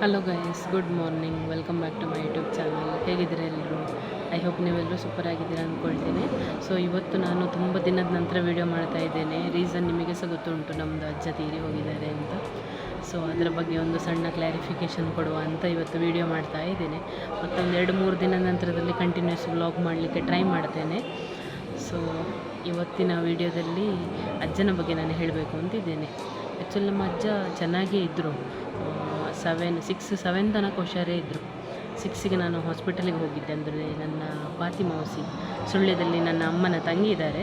Hello guys good morning welcome back to my YouTube channel ಹೇಗಿದ್ದೀರಾ ಎಲ್ಲರೂ? I hope ನೀವೆಲ್ಲರೂ super ಆಗಿದ್ದೀರಾ ಅಂದ್ಕೊಳ್ತೀನಿ ಸೊ ಇವತ್ತು ನಾನು ತುಂಬ ದಿನದ ನಂತರ ವೀಡಿಯೋ ಮಾಡ್ತಾ ಇದ್ದೇನೆ. ರೀಸನ್ ನಿಮಗೆ ಸಹ ಗೊತ್ತುಂಟು ನಮ್ಮದು ಅಜ್ಜ ತೀರಿ ಹೋಗಿದ್ದಾರೆ ಅಂತ. ಸೊ ಅದರ ಬಗ್ಗೆ ಒಂದು ಸಣ್ಣ ಕ್ಲಾರಿಫಿಕೇಷನ್ ಕೊಡುವ ಅಂತ ಇವತ್ತು ವೀಡಿಯೋ ಮಾಡ್ತಾ ಇದ್ದೇನೆ. ಮತ್ತೊಂದು ಎರಡು ಮೂರು ದಿನದ ನಂತರದಲ್ಲಿ ಕಂಟಿನ್ಯೂಸ್ ವ್ಲಾಗ್ ಮಾಡಲಿಕ್ಕೆ ಟ್ರೈ ಮಾಡ್ತೇನೆ. ಸೊ ಇವತ್ತಿನ ವೀಡಿಯೋದಲ್ಲಿ ಅಜ್ಜನ ಬಗ್ಗೆ ನಾನು ಹೇಳಬೇಕು ಅಂತಿದ್ದೇನೆ ಆ್ಯಕ್ಚುಲಿ ನಮ್ಮ ಅಜ್ಜ ಚೆನ್ನಾಗೇ ಇದ್ದರು ಸೆವೆನ್ ಸಿಕ್ಸ್ ಸೆವೆನ್ ತನಕ ಹುಷಾರೇ ಇದ್ದರು ಸಿಕ್ಸಿಗೆ ನಾನು ಹಾಸ್ಪಿಟಲಿಗೆ ಹೋಗಿದ್ದೆ ಅಂದರೆ ನನ್ನ ಪಾತಿ ಮಾವಸಿ ಸುಳ್ಯದಲ್ಲಿ ನನ್ನ ಅಮ್ಮನ ತಂಗಿ ಇದ್ದಾರೆ.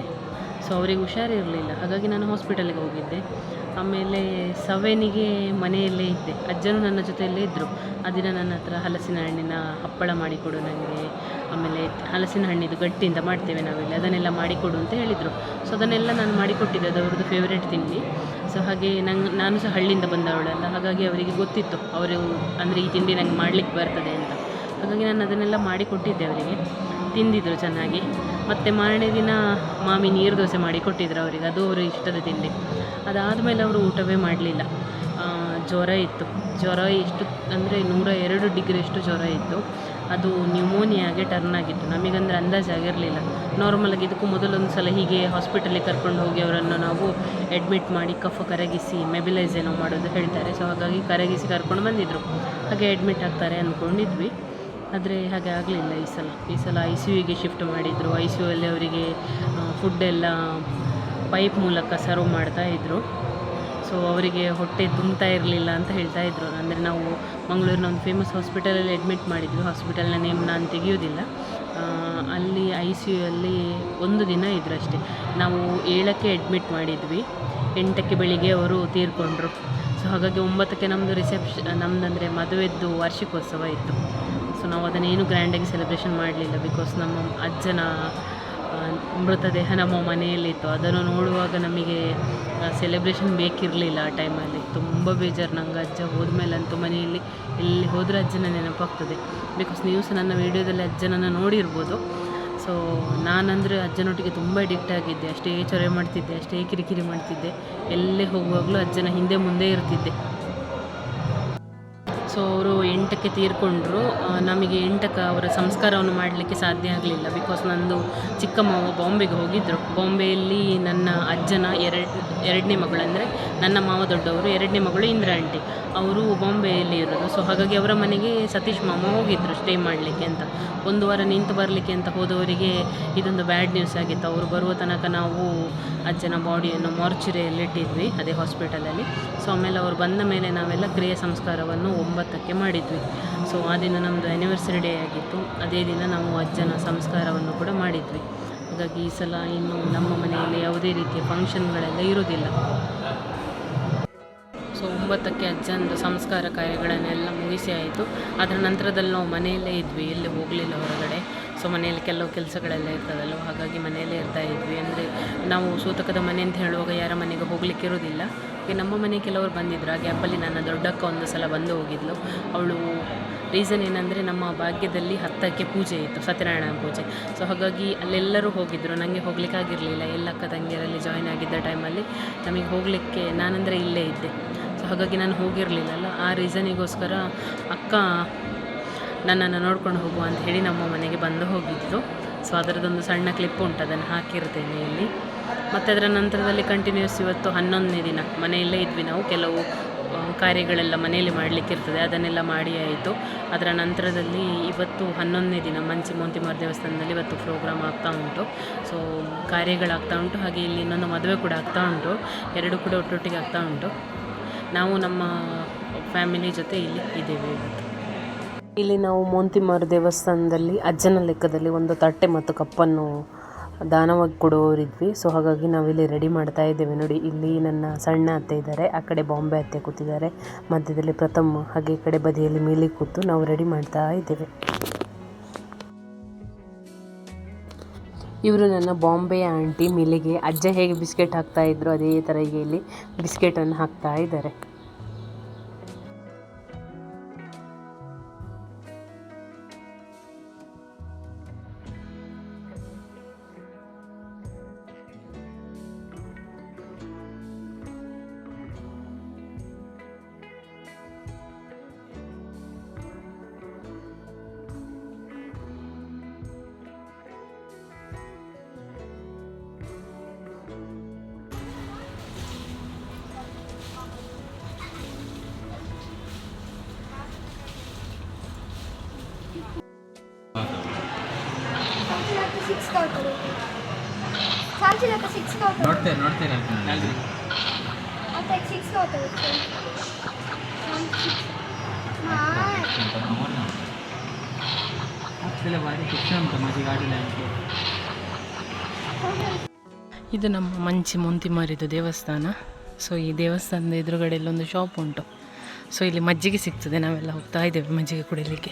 ಸೊ ಅವರಿಗೆ ಹುಷಾರಿರಲಿಲ್ಲ ಹಾಗಾಗಿ ನಾನು ಹಾಸ್ಪಿಟಲಿಗೆ ಹೋಗಿದ್ದೆ. ಆಮೇಲೆ ಸವೆನಿಗೆ ಮನೆಯಲ್ಲೇ ಇದ್ದೆ. ಅಜ್ಜನೂ ನನ್ನ ಜೊತೆಯಲ್ಲೇ ಇದ್ದರು ಆ ದಿನ ನನ್ನ ಹತ್ರ ಹಲಸಿನ ಹಣ್ಣಿನ ಹಪ್ಪಳ ಮಾಡಿಕೊಡು ನನಗೆ. ಆಮೇಲೆ ಹಲಸಿನ ಹಣ್ಣಿದು ಗಟ್ಟಿಯಿಂದ ಮಾಡ್ತೇವೆ ನಾವಿಲ್ಲಿ. ಅದನ್ನೆಲ್ಲ ಮಾಡಿಕೊಡು ಅಂತ ಹೇಳಿದರು. ಸೊ ಅದನ್ನೆಲ್ಲ ನಾನು ಮಾಡಿಕೊಟ್ಟಿದ್ದೆ ಅದು ಅವ್ರದ್ದು ಫೇವ್ರೇಟ್ ತಿಂಡಿ. ಸೊ ಹಾಗೆ ನಂಗೆ, ನಾನು ಸಹ ಹಳ್ಳಿಯಿಂದ ಬಂದವಳಲ್ಲ ಹಾಗಾಗಿ ಅವರಿಗೆ ಗೊತ್ತಿತ್ತು. ಅವರು ಅಂದರೆ ಈ ತಿಂಡಿ ನಂಗೆ ಮಾಡಲಿಕ್ಕೆ ಬರ್ತದೆ ಅಂತ. ಹಾಗಾಗಿ ನಾನು ಅದನ್ನೆಲ್ಲ ಮಾಡಿಕೊಟ್ಟಿದ್ದೆ ಅವರಿಗೆ. ತಿಂದಿದ್ರು ಚೆನ್ನಾಗಿ. ಮತ್ತು ಮಾರನೇ ದಿನ ಮಾಮಿ ನೀರು ದೋಸೆ ಮಾಡಿ ಕೊಟ್ಟಿದ್ರು ಅವರಿಗೆ. ಅದು ಅವರು ಇಷ್ಟದ ತಿಂಡಿ. ಅದಾದಮೇಲೆ ಅವರು ಊಟವೇ ಮಾಡಲಿಲ್ಲ. ಜ್ವರ ಇತ್ತು. ಜ್ವರ ಎಷ್ಟು ಅಂದರೆ ನೂರ ಎರಡು ಡಿಗ್ರಿಯಷ್ಟು ಜ್ವರ ಇತ್ತು. ಅದು ನ್ಯೂಮೋನಿಯಾಗೆ ಟರ್ನ್ ಆಗಿತ್ತು. ನಮಗಂದ್ರೆ ಅಂದಾಜಾಗಿರಲಿಲ್ಲ ನಾರ್ಮಲಾಗಿ ಇದಕ್ಕೂ ಮೊದಲೊಂದು ಸಲ ಹೀಗೆ ಹಾಸ್ಪಿಟಲಿಗೆ ಕರ್ಕೊಂಡು ಹೋಗಿ ಅವರನ್ನು ನಾವು ಅಡ್ಮಿಟ್ ಮಾಡಿ ಕಫ ಕರಗಿಸಿ ಮೆಬಿಲೈಸ್ ಏನೋ ಮಾಡೋದು ಹೇಳ್ತಾರೆ. ಸೊ ಹಾಗಾಗಿ ಕರಗಿಸಿ ಕರ್ಕೊಂಡು ಬಂದಿದ್ದರು ಹಾಗೆ ಅಡ್ಮಿಟ್ ಆಗ್ತಾರೆ ಅಂದ್ಕೊಂಡಿದ್ವಿ ಆದರೆ ಹಾಗೆ ಆಗಲಿಲ್ಲ ಈ ಸಲ. ಈ ಸಲ ಐ ಸಿ ಯುಗೆ ಶಿಫ್ಟ್ ಮಾಡಿದರು. ಐ ಸಿ ಯು ಅಲ್ಲಿ ಅವರಿಗೆ ಫುಡ್ಡೆಲ್ಲ ಪೈಪ್ ಮೂಲಕ ಸರ್ವ್ ಮಾಡ್ತಾಯಿದ್ರು ಸೊ ಅವರಿಗೆ ಹೊಟ್ಟೆ ತುಂಬ್ತಾ ಇರಲಿಲ್ಲ ಅಂತ ಹೇಳ್ತಾ ಇದ್ರು. ಅಂದರೆ ನಾವು ಮಂಗಳೂರಿನ ಒಂದು ಫೇಮಸ್ ಹಾಸ್ಪಿಟಲಲ್ಲಿ ಅಡ್ಮಿಟ್ ಮಾಡಿದ್ವಿ. ಹಾಸ್ಪಿಟಲ್ನ ನೇಮ್ ನಾನು ತೆಗೆಯೋದಿಲ್ಲ ಅಲ್ಲಿ ಐ ಸಿ ಯು ಅಲ್ಲಿ ಒಂದು ದಿನ ಇದ್ರು ಅಷ್ಟೇ. ನಾವು ಏಳಕ್ಕೆ ಅಡ್ಮಿಟ್ ಮಾಡಿದ್ವಿ. ಎಂಟಕ್ಕೆ ಬೆಳಿಗ್ಗೆ ಅವರು ತೀರ್ಕೊಂಡ್ರು. ಸೊ ಹಾಗಾಗಿ ಒಂಬತ್ತಕ್ಕೆ ನಮ್ಮದು ರಿಸೆಪ್ಷ ನಮ್ಮದಂದರೆ ಮದುವೆದ್ದು ವಾರ್ಷಿಕೋತ್ಸವ ಇತ್ತು. ಸೊ ನಾವು ಅದನ್ನೇನು ಗ್ರ್ಯಾಂಡಾಗಿ ಸೆಲೆಬ್ರೇಷನ್ ಮಾಡಲಿಲ್ಲ ಬಿಕಾಸ್ ನಮ್ಮ ಅಜ್ಜನ ಮೃತದೇಹ ನಮ್ಮ ಮನೆಯಲ್ಲಿತ್ತು. ಅದನ್ನು ನೋಡುವಾಗ ನಮಗೆ ಸೆಲೆಬ್ರೇಷನ್ ಬೇಕಿರಲಿಲ್ಲ ಆ ಟೈಮಲ್ಲಿ ತುಂಬ ಬೇಜಾರು. ನಂಗೆ ಅಜ್ಜ ಹೋದ್ಮೇಲಂತೂ ಮನೆಯಲ್ಲಿ ಎಲ್ಲಿ ಹೋದರೆ ಅಜ್ಜನ ನೆನಪಾಗ್ತದೆ. ಬಿಕಾಸ್ ನೀವು ಸಹ ನನ್ನ ವೀಡಿಯೋದಲ್ಲಿ ಅಜ್ಜನನ್ನು ನೋಡಿರ್ಬೋದು. ಸೊ ನಾನಂದರೆ ಅಜ್ಜನೊಟ್ಟಿಗೆ ತುಂಬ ಅಡಿಕ್ಟ್ ಆಗಿದ್ದೆ. ಅಷ್ಟೇ ಚೊರೆ ಮಾಡ್ತಿದ್ದೆ, ಅಷ್ಟೇ ಕಿರಿಕಿರಿ ಮಾಡ್ತಿದ್ದೆ. ಎಲ್ಲೇ ಹೋಗುವಾಗಲೂ ಅಜ್ಜನ ಹಿಂದೆ ಮುಂದೆ ಇರ್ತಿದ್ದೆ. ಸೊ ಅವರು ಎಂಟಕ್ಕೆ ತೀರ್ಕೊಂಡ್ರು. ನಮಗೆ ಎಂಟಕ್ಕೆ ಅವರ ಸಂಸ್ಕಾರವನ್ನು ಮಾಡಲಿಕ್ಕೆ ಸಾಧ್ಯ ಆಗಲಿಲ್ಲ. ಬಿಕಾಸ್ ನಂದು ಚಿಕ್ಕ ಮಾವ ಬಾಂಬೆಗೆ ಹೋಗಿದ್ದರು ಬಾಂಬೆಯಲ್ಲಿ ನನ್ನ ಅಜ್ಜನ ಎರಡು, ಎರಡನೇ ಮಗಳಂದರೆ ನನ್ನ ಮಾವ ದೊಡ್ಡವರು, ಎರಡನೇ ಮಗಳು ಇಂದ್ರ ಆಂಟಿ ಅವರು ಬಾಂಬೆಯಲ್ಲಿ ಇರೋದು. ಸೊ ಹಾಗಾಗಿ ಅವರ ಮನೆಗೆ ಸತೀಶ್ ಮಾಮ ಹೋಗಿದ್ದರು ಸ್ಟೇ ಮಾಡಲಿಕ್ಕೆ ಅಂತ. ಒಂದು ವಾರ ನಿಂತು ಬರಲಿಕ್ಕೆ ಅಂತ ಹೋದವರಿಗೆ ಇದೊಂದು ಬ್ಯಾಡ್ ನ್ಯೂಸ್ ಆಗಿತ್ತು. ಅವರು ಬರುವ ತನಕ ನಾವು ಅಜ್ಜನ ಬಾಡಿಯನ್ನು ಮಾರ್ಚುರಿಯಲ್ಲಿ ಇಟ್ಟಿದ್ವಿ, ಅದೇ ಹಾಸ್ಪಿಟಲಲ್ಲಿ ಸೊ ಆಮೇಲೆ ಅವರು ಬಂದ ಮೇಲೆ ನಾವೆಲ್ಲ ಕ್ರಿಯೆ ಸಂಸ್ಕಾರವನ್ನು ಒಂಬತ್ತಕ್ಕೆ ಮಾಡಿದ್ವಿ. ಸೊ ಆ ದಿನ ನಮ್ಮದು ಆ್ಯನಿವರ್ಸರಿ ಡೇ ಆಗಿತ್ತು. ಅದೇ ದಿನ ನಾವು ಅಜ್ಜನ ಸಂಸ್ಕಾರವನ್ನು ಕೂಡ ಮಾಡಿದ್ವಿ. ಹಾಗಾಗಿ ಈ ಸಲ ಇನ್ನು ನಮ್ಮ ಮನೆಯಲ್ಲಿ ಯಾವುದೇ ರೀತಿಯ ಫಂಕ್ಷನ್ಗಳೆಲ್ಲ ಇರೋದಿಲ್ಲ ಸೊ ಒಂಬತ್ತಕ್ಕೆ ಅಜ್ಜಂದು ಸಂಸ್ಕಾರ ಕಾರ್ಯಗಳನ್ನೆಲ್ಲ ಮುಗಿಸಿ ಆಯಿತು. ಅದರ ನಂತರದಲ್ಲಿ ನಾವು ಮನೆಯಲ್ಲೇ ಇದ್ವಿ, ಎಲ್ಲಿ ಹೋಗಲಿಲ್ಲ ಹೊರಗಡೆ. ಸೊ, ಮನೆಯಲ್ಲಿ ಕೆಲವು ಕೆಲಸಗಳೆಲ್ಲ ಇರ್ತದಲ್ವ? ಹಾಗಾಗಿ ಮನೆಯಲ್ಲೇ ಇರ್ತಾ ಇದ್ವಿ. ಅಂದರೆ ನಾವು ಸೂತಕದ ಮನೆ ಅಂತ ಹೇಳುವಾಗ ಯಾರ ಮನೆಗೆ ಹೋಗ್ಲಿಕ್ಕೆ ಇರೋದಿಲ್ಲ ನಮ್ಮ ಮನೆ ಕೆಲವರು ಬಂದಿದ್ರು. ಆ ಗ್ಯಾಪಲ್ಲಿ ನನ್ನ ದೊಡ್ಡಕ್ಕ ಒಂದು ಸಲ ಬಂದು ಹೋಗಿದ್ಲು. ಅವಳು ರೀಸನ್ ಏನಂದರೆ ನಮ್ಮ ಭಾಗ್ಯದಲ್ಲಿ ಹತ್ತಕ್ಕೆ ಪೂಜೆ ಇತ್ತು, ಸತ್ಯನಾರಾಯಣ ಪೂಜೆ. ಸೊ, ಹಾಗಾಗಿ ಅಲ್ಲೆಲ್ಲರೂ ಹೋಗಿದ್ದರು ನನಗೆ ಹೋಗ್ಲಿಕ್ಕಾಗಿರಲಿಲ್ಲ. ಎಲ್ಲ ಅಕ್ಕ ತಂಗಿಯರಲ್ಲಿ ಜಾಯ್ನ್ ಆಗಿದ್ದ ಟೈಮಲ್ಲಿ ನಮಗೆ ಹೋಗಲಿಕ್ಕೆ ನಾನಂದರೆ ಇಲ್ಲೇ ಇದ್ದೆ. ಹಾಗಾಗಿ ನಾನು ಹೋಗಿರಲಿಲ್ಲಲ್ಲ. ಆ ರೀಸನಿಗೋಸ್ಕರ ಅಕ್ಕ ನನ್ನನ್ನು ನೋಡ್ಕೊಂಡು ಹೋಗುವ ಅಂತ ಹೇಳಿ ನಮ್ಮ ಮನೆಗೆ ಬಂದು ಹೋಗಿದ್ದು ಸೊ ಅದರದ್ದೊಂದು ಸಣ್ಣ ಕ್ಲಿಪ್ ಉಂಟು, ಅದನ್ನು ಹಾಕಿರ್ತೇನೆ ಇಲ್ಲಿ. ಮತ್ತು ಅದರ ನಂತರದಲ್ಲಿ ಕಂಟಿನ್ಯೂಸ್ ಇವತ್ತು ಹನ್ನೊಂದನೇ ದಿನ ಮನೆಯಲ್ಲೇ ಇದ್ವಿ ನಾವು. ಕೆಲವು ಕಾರ್ಯಗಳೆಲ್ಲ ಮನೆಯಲ್ಲಿ ಮಾಡಲಿಕ್ಕಿರ್ತದೆ ಅದನ್ನೆಲ್ಲ ಮಾಡಿ ಆಯಿತು. ಅದರ ನಂತರದಲ್ಲಿ ಇವತ್ತು ಹನ್ನೊಂದನೇ ದಿನ ಮಂಚಿ ಮೋಂತಿಮಾರ್ ದೇವಸ್ಥಾನದಲ್ಲಿ ಇವತ್ತು ಪ್ರೋಗ್ರಾಮ್ ಆಗ್ತಾ ಉಂಟು. ಸೊ ಕಾರ್ಯಗಳಾಗ್ತಾ ಉಂಟು, ಹಾಗೆ ಇಲ್ಲಿ ಇನ್ನೊಂದು ಮದುವೆ ಕೂಡ ಆಗ್ತಾ ಉಂಟು. ಎರಡು ಕೂಡ ಒಟ್ಟೊಟ್ಟಿಗೆ ಆಗ್ತಾ ಉಂಟು. ನಾವು ನಮ್ಮ ಫ್ಯಾಮಿಲಿ ಜೊತೆ ಇಲ್ಲಿ ಇದ್ದೇವೆ. ಇಲ್ಲಿ ನಾವು ಮೋಂತಿಮಾರ್ ದೇವಸ್ಥಾನದಲ್ಲಿ, ಅಜ್ಜನ ಲೆಕ್ಕದಲ್ಲಿ ಒಂದು ತಟ್ಟೆ ಮತ್ತು ಕಪ್ಪನ್ನು ದಾನವಾಗಿ ಕೊಡುವವರಿದ್ವಿ ಸೊ ಹಾಗಾಗಿ ನಾವಿಲ್ಲಿ ರೆಡಿ ಮಾಡ್ತಾ ಇದ್ದೇವೆ. ನೋಡಿ, ಇಲ್ಲಿ ನನ್ನ ಸಣ್ಣ ಅತ್ತೆ ಇದ್ದಾರೆ. ಆ ಕಡೆ ಬಾಂಬೆ ಅತ್ತೆ ಕೂತಿದ್ದಾರೆ. ಮಧ್ಯದಲ್ಲಿ ಪ್ರಥಮ ಹಾಗೆ ಕಡೆ ಬದಿಯಲ್ಲಿ ಮೀಲಿ ಕೂತು ನಾವು ರೆಡಿ ಮಾಡ್ತಾ ಇದ್ದೇವೆ. ಇವರು ನನ್ನ ಬಾಂಬೆ ಆಂಟಿ ಮಿಲಿಗೆ ಅಜ್ಜ ಹೇಗೆ ಬಿಸ್ಕೆಟ್ ಹಾಕ್ತಾ ಇದ್ರು ಅದೇ ಥರ ಈಗ ಇಲ್ಲಿ ಬಿಸ್ಕೆಟನ್ನು ಹಾಕ್ತಾ ಇದ್ದಾರೆ. ಸಿಕ್ಸ್ ಇದು ನಮ್ಮ ಮಂಚಿ ಮುಂತಿ ಮಾರಿದ್ದು ದೇವಸ್ಥಾನ. ಸೊ ಈ ದೇವಸ್ಥಾನದ ಎದುರುಗಡೆ ಇಲ್ಲೊಂದು ಶಾಪ್ ಉಂಟು. ಸೊ ಇಲ್ಲಿ ಮಜ್ಜಿಗೆ ಸಿಗ್ತದೆ ನಾವೆಲ್ಲ ಹೋಗ್ತಾ ಇದ್ದೇವೆ ಮಜ್ಜಿಗೆ ಕುಡಿಯಲಿಕ್ಕೆ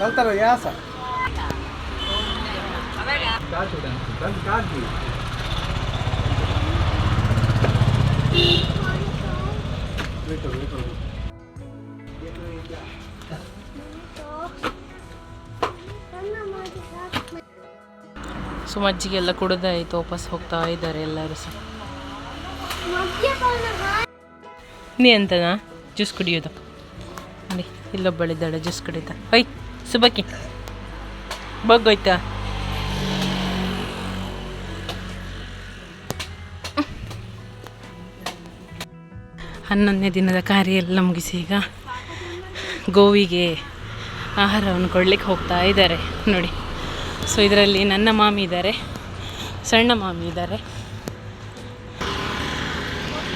ಕಲ್ತಾರ ಯಾಸ ಸೊ? ಮಜ್ಜಿಗೆ ಎಲ್ಲ ಕುಡಿದಾಯ್ತು ವಾಪಸ್ ಹೋಗ್ತಾ ಇದ್ದಾರೆ ಎಲ್ಲರೂ ಸಹ. ನೀ ಅಂತನಾ ಜ್ಯೂಸ್ ಕುಡಿಯೋದು ನೋಡಿ, ಇಲ್ಲೊಬ್ಬಳಿದ್ದಾಳೆ ಜ್ಯೂಸ್ ಕುಡಿತಾ. ಹೊಯ್ ಸುಬಕಿ ಬಗ್ಗೋಯ್ತಾ ಹನ್ನೊಂದನೇ ದಿನದ ಕಾರ್ಯ ಎಲ್ಲ ಮುಗಿಸಿ ಈಗ ಗೋವಿಗೆ ಆಹಾರವನ್ನು ಕೊಡ್ಲಿಕ್ಕೆ ಹೋಗ್ತಾ ಇದ್ದಾರೆ. ನೋಡಿ ಸೊ ಇದರಲ್ಲಿ ನನ್ನ ಮಾಮಿ ಇದ್ದಾರೆ, ಸಣ್ಣ ಮಾಮಿ ಇದ್ದಾರೆ.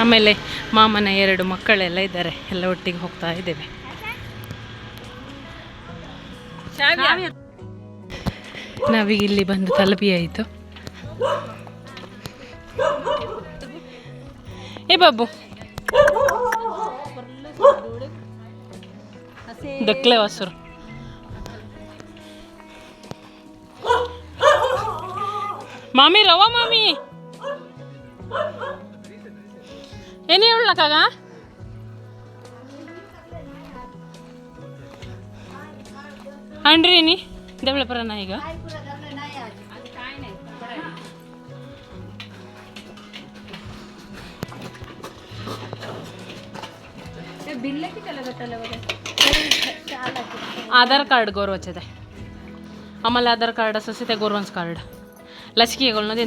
ಆಮೇಲೆ ಮಾಮನ ಎರಡು ಮಕ್ಕಳೆಲ್ಲ ಇದ್ದಾರೆ, ಎಲ್ಲ ಒಟ್ಟಿಗೆ ಹೋಗ್ತಾ ಇದ್ದೇವೆ. ನಾವೀಗ ಇಲ್ಲಿ ಬಂದು ತಲುಪಿ ಆಯಿತು. ಏ ಬಾಬು. ದಕ್ಲೆ ವಾಸರು. ಮಾಮಿ ರವ ಮಾಮಿ. ಏನೇ ಹೇಳಕ್ಕಾಗ ಅಂಡ್ರಿ ನೀ? ದೇವಳಪುರನ ಈಗ. ಆಧಾರ್ ಕಾರ್ಡ್ ಗೌರವಚ್ಚದೆ ಆಮೇಲೆ ಆಧಾರ್ ಕಾರ್ಡ್ ಸೊಸೈತೆ ಗೌರವನ್ಸ್ ಕಾರ್ಡ್. ಲಸಿಕೆಗಳನ್ನೋದೇ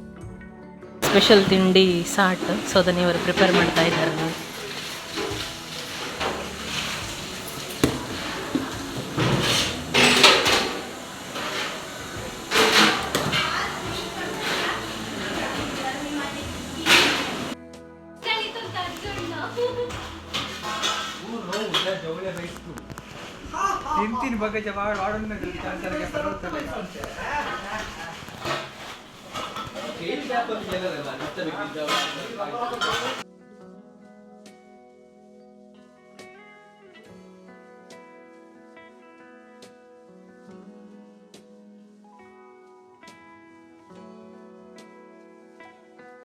ಸ್ಪೆಷಲ್ ತಿಂಡಿ, ಸಾಟ್ ಸೊ ಅದನ್ನು ಇವರು ಪ್ರಿಪೇರ್ ಮಾಡ್ತಾ ಇದ್ದಾರೆ ನೋಡಿ ತಿಂತೀನಿ ಬಗ್ಗೆ ಜವಾಡ್ ಆಡೋಣ ಚಾರ್ಜರ್ಗೆ